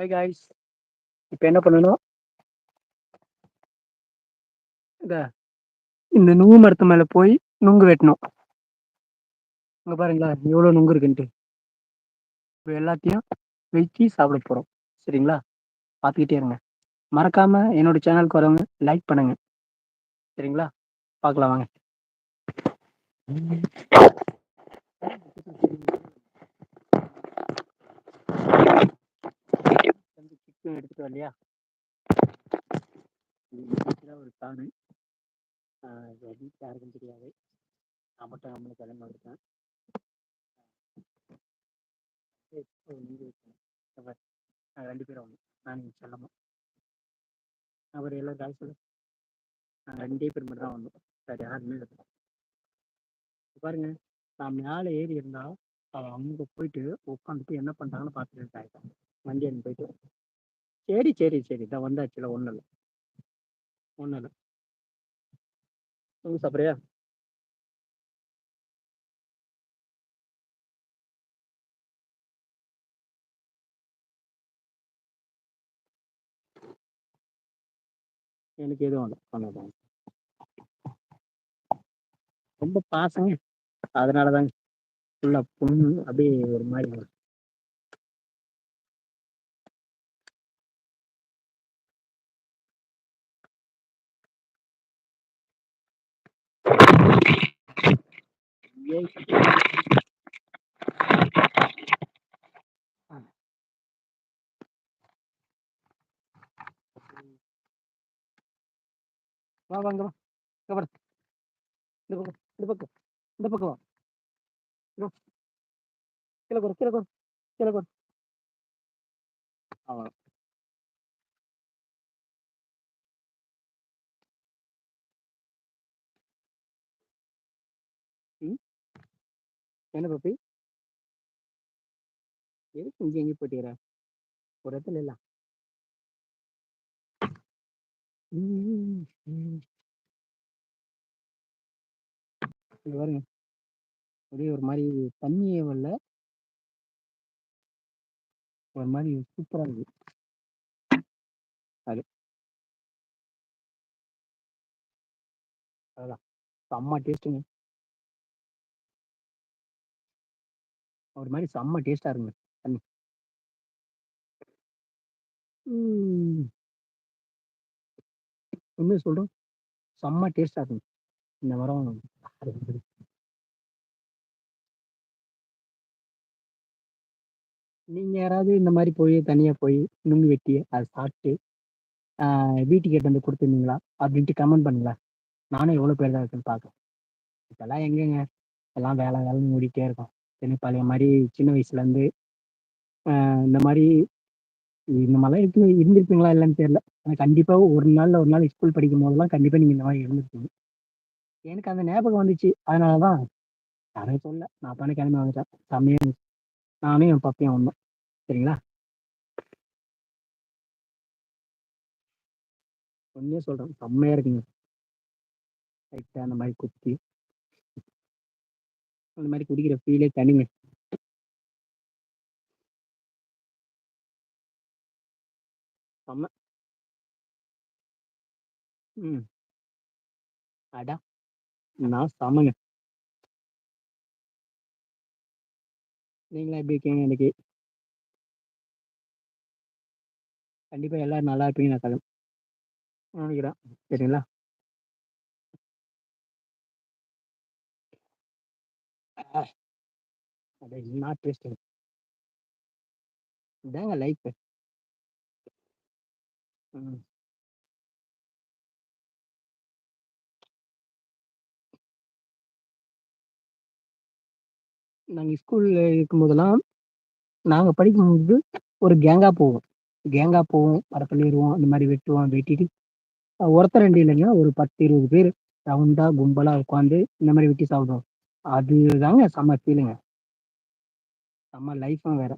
Hi guys இப்போ என்ன பண்ணணும்? இந்த இந்த நுங்கு மரத்து மேலே போய் நுங்கு வெட்டணும். இங்கே பாருங்களா எவ்வளோ நுங்கு இருக்குன்ட்டு. இப்போ எல்லாத்தையும் வெச்சு சாப்பிட போகிறோம் சரிங்களா? பார்த்துக்கிட்டே இருங்க. மறக்காம என்னோட சேனலுக்கு வரவங்க லைக் பண்ணுங்க. சரிங்களா? பார்க்கலாம் வாங்க. சிக்கன் எடுத்துட்டு வரலையா இது ஒரு காணு வீட்டில் யாருக்கும் தெரியாது. நான் மட்டும் நம்மளுக்கு கிளம்பி வந்துட்டேன். ரெண்டு பேரும் அவங்க நான் செல்லமா? அவர் எல்லாம் காய் சொல்லு நான் ரெண்டே பேர் மட்டும் தான் வந்தோம். சரி யாருமே இல்லை. பாருங்க. நான் மேலே ஏறி இருந்தா அவன் அங்கே போயிட்டு உட்காந்துட்டு என்ன பண்ணுறாங்கன்னு பார்த்துட்டு இருக்காங்க வண்டி போயிட்டு சரி சரி சரி. இதான் வந்தாச்சுல ஒன்றும் இல்லை. ஒன்றும் இல்லை. உங்க சாப்பிட்றியா? எனக்கு எதுவும் இல்லை. பண்ணதான் ரொம்ப பாசங்க. அதனால தாங்க ஃபுல்லாக புண்ணு அப்படியே ஒரு மாதிரி வா வாங்க வா. கவர் இந்த பக்கம் இந்த பக்கம் இந்த பக்கம் வா. கீழே குறை கீழே குறை கீழே குறை அவ்வளோ ம் என்ன பப்பி? எதுக்கு இங்கே எங்கேயும் போயிட்டுக்கிற ஒரு இடத்துல இல்ல. இங்க பாருங்க. ஒரே ஒரு மாதிரி தண்ணியே வரல. ஒரு மாதிரி சூப்பரா இருக்கு. அது. அதான். செம்ம டேஸ்ட்டுங்க. ஒரு மாதிரி செம்ம டேஸ்டா இருக்குங்க தண்ணி. ம். உண்மையை சொல்றோம் செம்ம டேஸ்டா இருக்குங்க இந்த மரம். நீங்க யாராவது இந்த மாதிரி போய் தனியா போய் நுங்கு வெட்டி அதை சாப்பிட்டு ஆஹ் வீட்டுக்கு எடுத்து வந்து கொடுத்துருந்தீங்களா? அப்படின்ட்டு கமெண்ட் பண்ணுங்களேன். நானும் எவ்வளோ பேர் தான் இருக்குன்னு பார்க்கேன் இப்பெல்லாம் எங்கங்க? எல்லாம் வேலை வேலைன்னு ஓடிட்டே இருக்கோம். சரி பழைய மாதிரி சின்ன வயசுலேருந்து இந்த மாதிரி இந்த மாதிரிலாம் இருக்கு இருந்திருப்பீங்களா இல்லைன்னு தெரியல. ஆனால் கண்டிப்பாக ஒரு நாளில் ஒரு நாள் ஸ்கூல் படிக்கும் போதெல்லாம் கண்டிப்பாக நீங்கள் இந்த மாதிரி இருந்திருப்பீங்க. எனக்கு அந்த ஞாபகம் வந்துச்சு. அதனால தான் யாரும் சொல்ல நான் அப்பனே கிளம்பி வந்துட்டேன். செம்மையாக இருந்துச்சு. நானும் என் பப்பையும் வந்தோம். சரிங்களா? உண்மையாக சொல்கிறேன் செம்மையாக இருக்குங்க. லைட்டாக அந்த மாதிரி குத்தி அந்த மாதிரி குடிக்கிற ஃபீலே தனிங்க செம்ம. ம். அடா. நான் செம்மங்க. நீங்களா எப்படி இருக்கீங்க இன்னைக்கு? கண்டிப்பாக எல்லோரும் நல்லா இருப்பீங்க நான் கதை நினைக்கிறேன். சரிங்களா? அது என்ன டேஸ்ட் இதாங்க லைஃப் ம் நாங்கள் ஸ்கூலில் இருக்கும்போதெல்லாம் நாங்கள் படிக்கும்போது ஒரு கேங்காக போவோம். கேங்காக போவோம் மரத்துல ஏறுவோம் அந்த மாதிரி வெட்டுவோம் வெட்டிட்டு ஒருத்தர் ரெண்டு இல்லைங்க ஒரு பத்து இருபது பேர் ரவுண்டாக கும்பலாக உட்காந்து இந்த மாதிரி வெட்டி சாப்பிடுவோம். அதுதாங்க செம்ம ஃபீலுங்க செம்ம லைஃப்பும் வேற.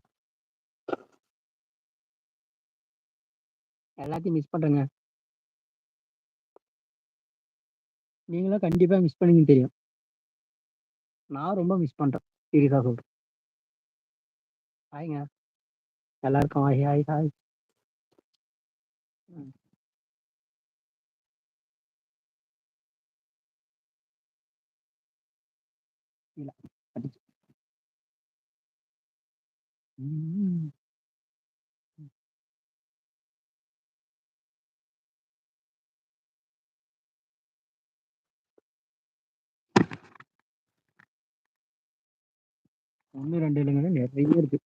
எல்லாத்தையும் மிஸ் பண்ணுறேங்க நீங்களும் கண்டிப்பாக மிஸ் பண்ணீங்கன்னு தெரியும். நான் ரொம்ப மிஸ் பண்ணுறேன் சீரியஸாக சொல்கிறேன் ஹாய்ங்க எல்லாருக்கும் ஹாய் ஹாய் ஹாய் ம். ஒண்ணு, 2 இல்லைங்க. நிறைய இருக்கு.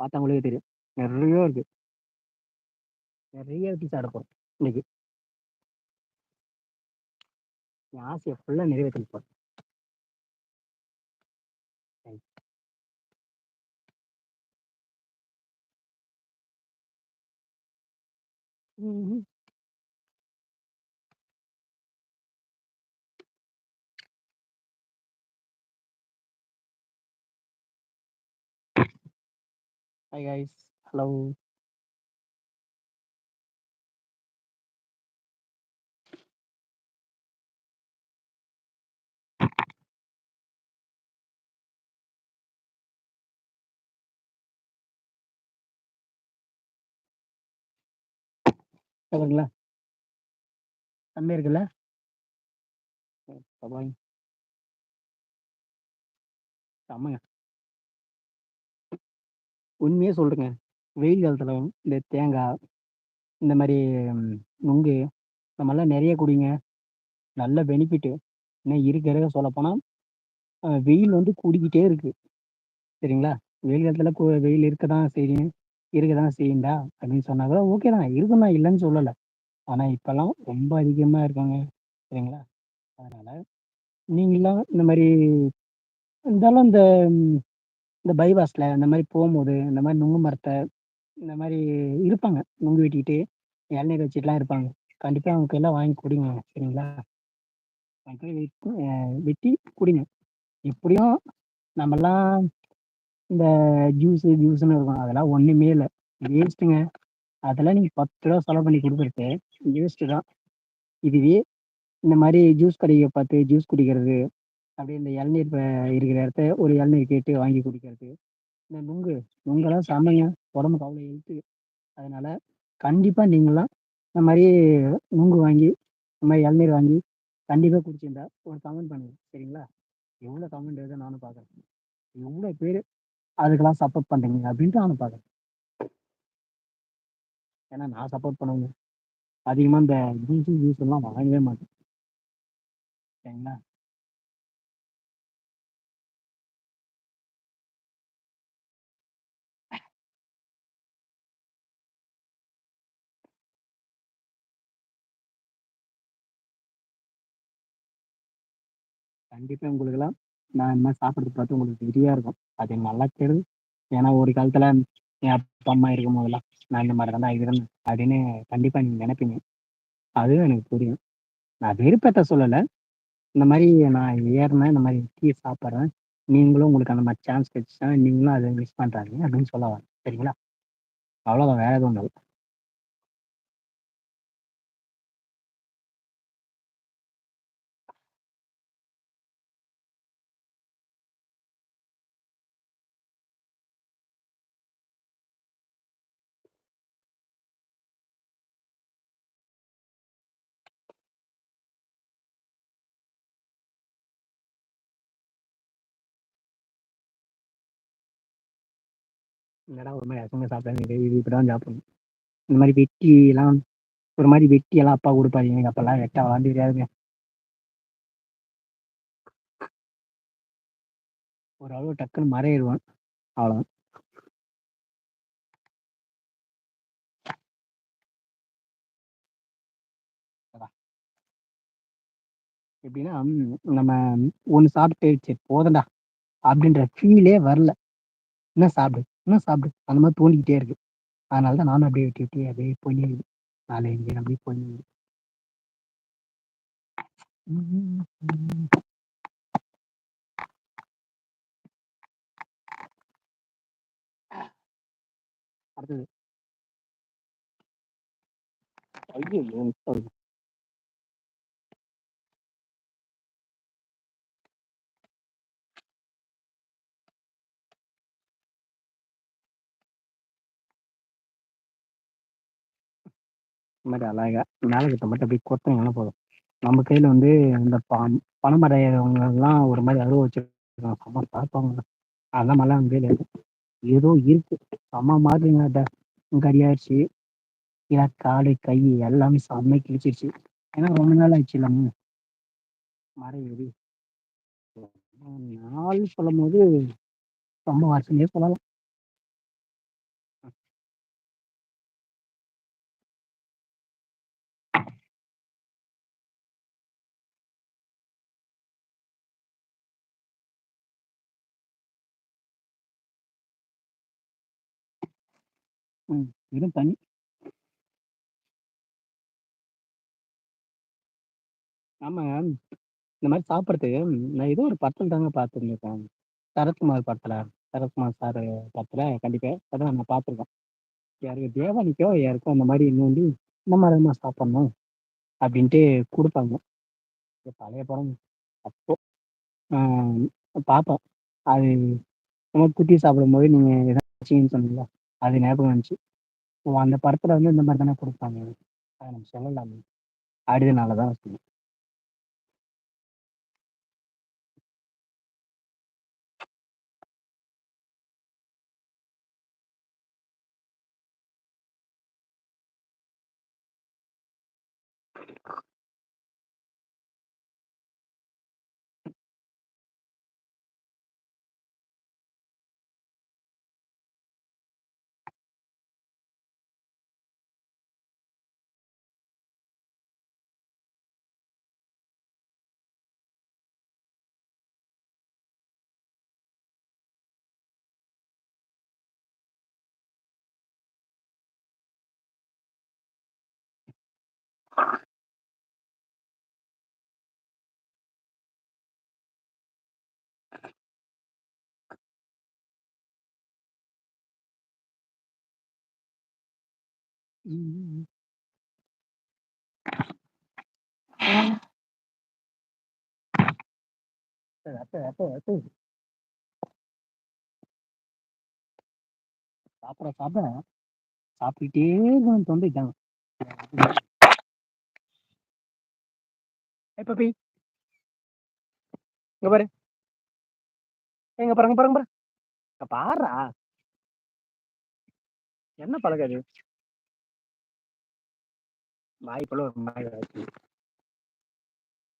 பார்த்தா உங்களுக்கே தெரியும். நிறைய இருக்கு. நிறைய வெட்டி சாப்பிட இன்னைக்கு. என் ஆசைய ஃபுல்லா நிறைவேத்திட்டு ம்ஹ்ம். Hi guys. ஹலோ. கேக்குதுங்களா? செம்மையா இருக்குல்ல? செம்மங்க. உண்மையே சொல்றேங்க. வெயில் காலத்துல இந்த தேங்கா, இந்த மாரி நுங்கு இந்த மாரிலாம் நெறைய குடிங்க. நல்ல பெனிஃபிட்டு. இன்னும் இருக்க இருக்க சொல்லப்போனா, அ வெயில் வந்து கூடிக்கிட்டே இருக்கு. சரிங்களா? வெயில் காலத்துல வெயில் இருக்க தான் செய்யும். இருக்க செய்யுண்டா செய்யும்டா அப்படின்னு சொன்னா கூட ஓகே தான். இருக்கும் நான் இல்லைன்னு சொல்லல. ஆனா இப்பலாம் ரொம்ப அதிகமா இருக்குங்க. சரிங்களா? அதனால நீங்கலாம் இந்த மாரி இருந்தாலும் இந்த இந்த பைபாஸ்ல இந்த மாரி போம்போது, இந்த மாரி நுங்கு மரத்த இந்த மாரி இருப்பாங்க. நுங்கு வெட்டிட்டு, இளநீர் வச்சுட்டுலாம் இருப்பாங்க. கண்டிப்பா அவங்க கையில வாங்கி குடிங்க. சரிங்களா? வாங்கி வெட்டி அ வெட்டி குடிங்க. எப்படியும் நம்மலாம் இந்த ஜூஸு ஜூஸுன்னு இருக்கும். அதெல்லாம் ஒண்ணுமே இல்ல. வேஸ்ட்டுங்க. அதெல்லாம் நீங்க ரூ. 10 செலவு பண்ணி குடுக்குறது வேஸ்ட்டு தான். இதுவே இந்த மாரி ஜூஸ் கடைய பார்த்து ஜூஸ் குடிக்கிறது, அப்படியே இந்த இளநீர் ப இருக்கிற இடத்த ஒரு இளநீர் கேட்டு வாங்கி குடிக்கிறது. இந்த நுங்கு, நுங்கெல்லாம் செம்மங்க. உடம்புக்கு அவ்வளோ ஹெல்த்து. அதனால கண்டிப்பா நீங்கலாம் இந்த மாரி நுங்கு வாங்கி, இந்த மாரி இளநீர் வாங்கி கண்டிப்பா குடிச்சிருந்தா ஒரு கமெண்ட் பண்ணுங்க. சரிங்களா? எவ்வளோ கமெண்ட் வருதுன்னு நானும் பார்க்குறேன். எவ்வளோ பேரு அதுக்கெல்லாம் சப்போர்ட் பண்றீங்க அப்படின்ட்டு நானும் பார்க்குறேன். ஏன்னா நான் சப்போர்ட் பண்ணுவேங்க. அதிகமா இந்த ஜூஸு, எல்லாம் வாங்கவே மாட்டேன். சரிங்களா? கண்டிப்பா உங்களுக்கெல்லாம் நான் இந்த மாரி சாப்பிடுறத பார்த்து உங்களுக்கு வெறியா இருக்கும். அது எனக்கு நல்லா தெரியுது. ஏன்னா ஒரு காலத்துல என் அப்பா, அம்மா இருக்கும் போதெல்லாம் நான் இந்த மாதிரி தான் இருந்தேன் அப்படின்னு கண்டிப்பா நீங்க நினைப்பீங்க அதுவும் எனக்கு புரியும். நான் வெறுப்பேத்த சொல்லல. இந்த மாதிரி நான் ஏறுனேன், இந்த மாதிரி டீ சாப்பிட்றேன் நீங்களும் உங்களுக்கு அந்த மாதிரி சான்ஸ் கிடைச்சுச்சுன்னா, நீங்களும் அதை மிஸ் பண்றாங்க அப்படின்னு சொல்ல வரேன். சரிங்களா? அவ்வளோதான் வேற எதுவும் இல்லை என்னடா ஒரு மாதிரி அசிங்கமா சாப்பிட்டேன் இது இப்படிதான் சாப்பிடணும். இந்த மாதிரி வெட்டிலாம் ஒரு மாதிரி வெட்டியெல்லாம் அப்பா கொடுப்பாரு எனக்கு அப்பெல்லாம் வெட்ட வளர்ந்து தெரியாதுங்க. ஓரளவு டக்குன்னு மறையிருவேன். அவ்வளோதான். எப்படின்னா, நம்ம ஒண்ணு சாப்பிட்டு சரி போதண்டா அப்படின்ற ஃபீலே வரல. என்ன சாப்பிடு, இன்னும் சாப்பிடு அந்த மாதிரி தோணிக்கிட்டே இருக்கு. அதனால தான் நானும் அப்படியே விட்டு விட்டு அப்படியே போய் 4, 5 அப்படியே போய் அடுத்தது. மாதிரி இந்த மாரி அழகா மேலங்கத்த மட்டும் அப்படியே கொத்துனீங்கன்னா போதும். நம்ம கையில வந்து இந்த பம் பனைமரம் ஏறுறவங்கலாம் ஒரு மாதிரி அருவ வச்சிருக்காங்க. செம்ம பார்ப்பாங்க. அந்த மாரிலாம் நம்ம கையில ஏதோ இருக்கு. செம்ம மாதிரி கரியாயிருச்சு கறியாயிருச்சு ஏன்னா காலு கை எல்லாமே செம்மையா கிழிச்சிருச்சு. ஏன்னா ரொம்ப நாள் ஆயிடுச்சு இல்லாம மரம் ஏறி. நாள் சொல்லும் போது ரொம்ப வருஷமே சொல்லலாம் ம் வெறும் தண்ணி. ஆமாங்க இந்த மாதிரி சாப்பிட்றதுக்கு நான் ஏதோ ஒரு படத்துல தாங்க பார்த்துருந்துருக்கேன். சரத்குமார் படத்துல சரத்குமார் சார் படத்துல கண்டிப்பா. அதான் நான் பார்த்துருக்கேன். யாருக்கு தேவானிக்கோ யாருக்கோ அந்த மாதிரி நோண்டி இந்த மாதிரி தான் சாப்பிட்ணும் அப்படின்ட்டு கொடுப்பாங்க. இது பழைய படம். அப்போ ஆஹ் பார்ப்பேன் அது நம்ம குட்டி சாப்பிடும்போது நீங்கள் ஏதாச்சும் சொன்னீங்களா? அது ஞாபகம் வந்துச்சு. ஓ அந்த படத்துல வந்து இந்த மாதிரி தானே கொடுப்பாங்க. அதை நம்ம சொல்லலாமே. அடுத்தனால தான் சொன்னேன் ம். அத்தை, அத்தை, அத்தை. சாப்பிட சாப்பிட சாப்பிட்டுட்டே இருக்கணும் தொண்டைட்டாங்க ஏய் பப்பி. இங்க பாரு. எங்க பாருங்க பாருங்க பாரு இங்க பாருடா. என்ன பழகாது வாய்ப்புல ஒரு மாதிரி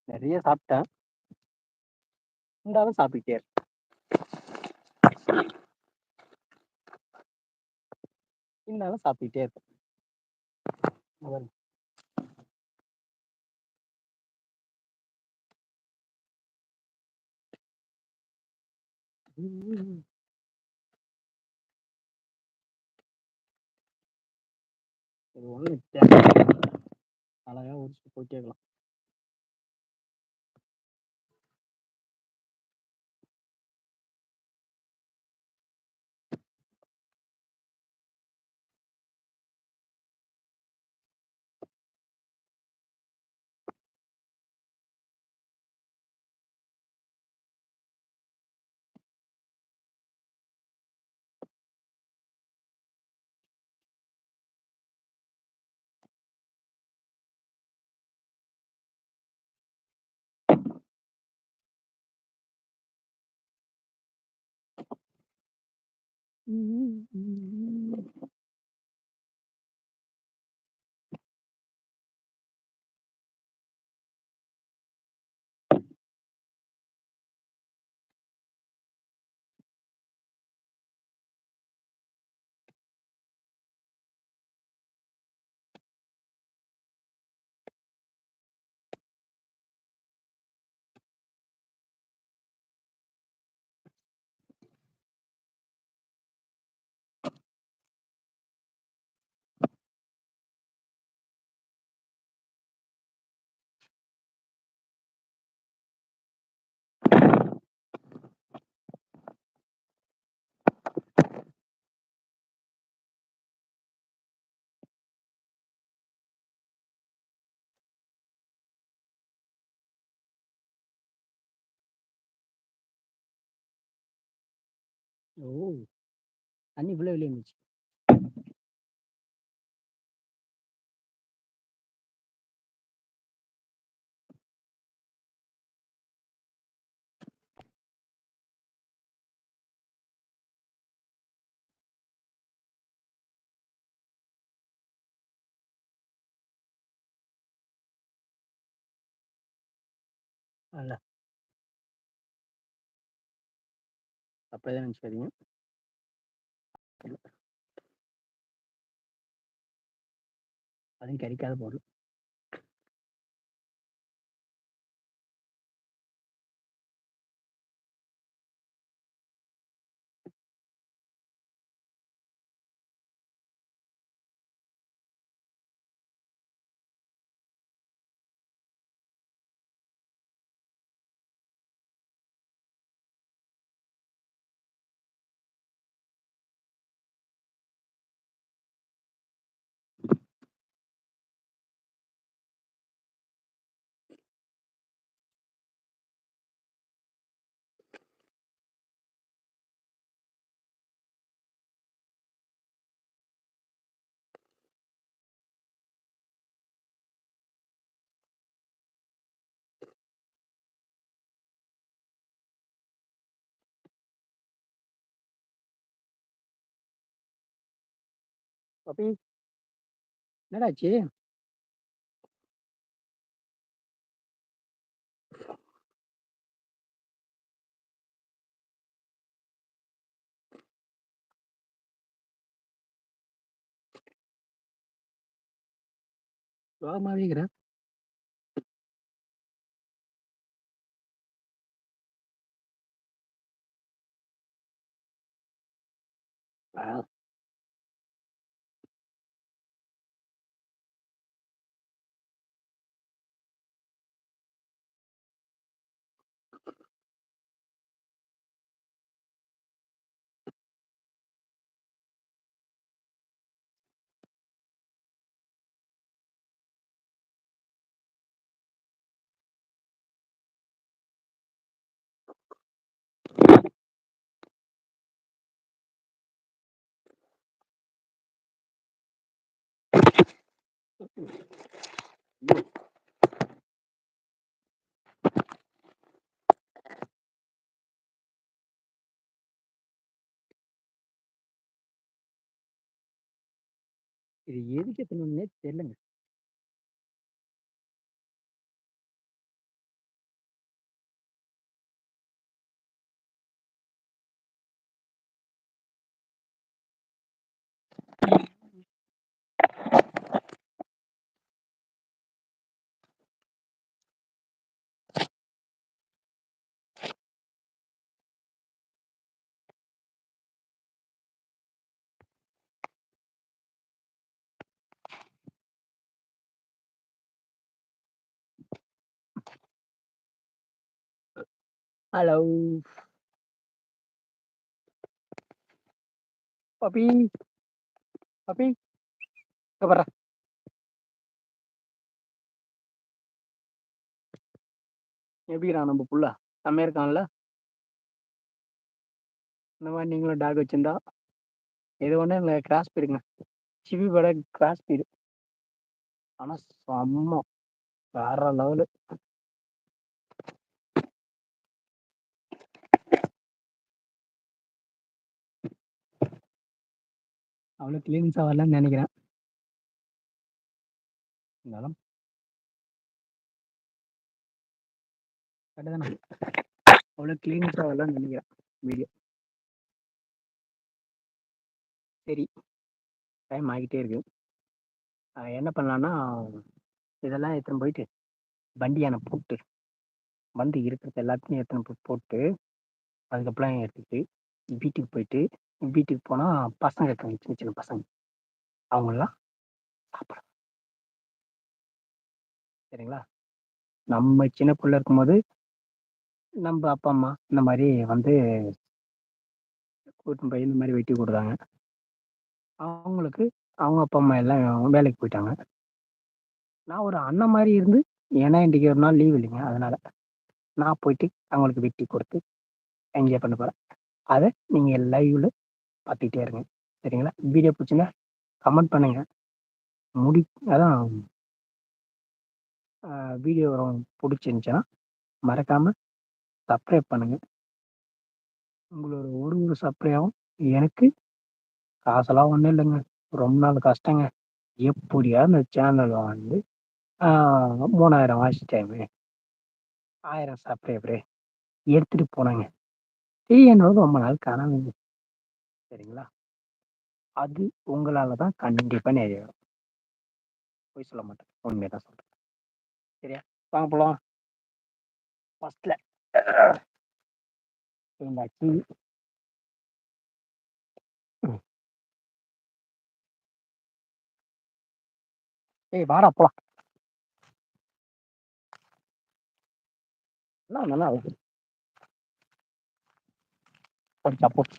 நிறைய சாப்பிட்டேன். இருந்தாலும் சாப்பிட்டே இருந்தாலும் சாப்பிட்டுட்டே இருக்கேன் இங்க பாரு. ம். இது ஒண்ணு தேவை அழகா உரிச்சு போயிட்டே இருக்கலாம். ம், ம், ம். ஓ தண்ணி இவ்வளோ வெளியே இருந்துச்சு அல்ல தப்பா எதுவும் நெனச்சுக்காதீங்க. இல்ல. அதுவும் கெடைக்காத பொருள். பப்பி! என்னடா ஆச்சு? சோகமாவே இருக்கிற? ஆ. இது எதுக்கு எத்துன்னு வந்தேன்னே ஹலோ! பபி பபி இங்க எப்படிறான் நம்ம புள்ள? செம்மையா இருக்கான்ல? இந்த மாதிரி நீங்களும் டாக் வச்சிருந்தா, எது ஒன்று எங்களை கிராஸ் சிவி பட கிராஸ் பீடு ஆனா செம்ம! வேற லெவலு. அவ்வளோ கிளியரன்ஸாக வரலன்னு நினைக்கிறேன் இருந்தாலும் கரெக்ட்டு அவ்வளோ கிளியரன்ஸாக வரலன்னு நினைக்கிறேன் வீடியோ. சரி. டைம் ஆகிட்டே இருக்கு. என்ன பண்ணலான்னா, இதெல்லாம் எடுத்துன்னு போயிட்டு, வண்டியான போட்டு, வந்து இருக்கிறது எல்லாத்தையும் எடுத்துன்னு போய் போட்டு, அதுக்கப்புறம் எடுத்துட்டு, வீட்டுக்கு போயிட்டு, வீட்டுக்கு போனா பசங்க இருக்காங்க, சின்ன சின்ன பசங்க. அவங்களலாம் சாப்பிட சரிங்களா? நம்ம சின்ன புள்ள இருக்கும்போது நம்ப அப்பா, அம்மா இந்த மாரி வந்து கூட்டின்னு போய் இந்த மாரி வெட்டி குடுத்தாங்க. அவங்களுக்கு அவங்க அப்பா, அம்மா எல்லாம் வேலைக்கு போயிட்டாங்க. நான் ஒரு அண்ணன் மாரி இருந்து, ஏன்னா இன்னைக்கு ஒரு நாள் லீவ் இல்லைங்க. அதனால, நான் போயிட்டு அவங்களுக்கு வெட்டி குடுத்து, என்ஜாய் பண்ண போறேன். அத நீங்க லைவ்ல பார்த்துக்கிட்டே இருங்க. சரிங்களா? வீடியோ புடிச்சிருந்தா கமெண்ட் பண்ணுங்க. முடி அதான் வீடியோ பிடிச்சிருந்துச்சுன்னா மறக்காம சப்ஸ்கிரைப் பண்ணுங்க. உங்களோட ஒரு ஒரு சப்ஸ்கிரைபும் எனக்கு காசெல்லாம் ஒன்றும் இல்லைங்க ரொம்ப நாள் கஷ்டங்க. எப்படியாவது இந்த சேனல் வந்து மூணாயிரம் 3000 வாட்ச் டைமு ஆயிரம் சப்ஸ்கிரைபரு எடுத்துட்டு போனாங்க ஏய் என்னோட ரொம்ப நாள் காணாமல் சரிங்களா? அது உங்களால தான் கண்டிப்பா நிறைய வரும் போய் சொல்ல மாட்டேன். உண்மையை தான் சொல்றேன். சரியா? வாங்க போலாம். ஃபர்ஸ்ட்ல என்னாச்சு ஏய் வாடா போலாம். என்ன நல்லா கொஞ்சம் சப்போர்ட்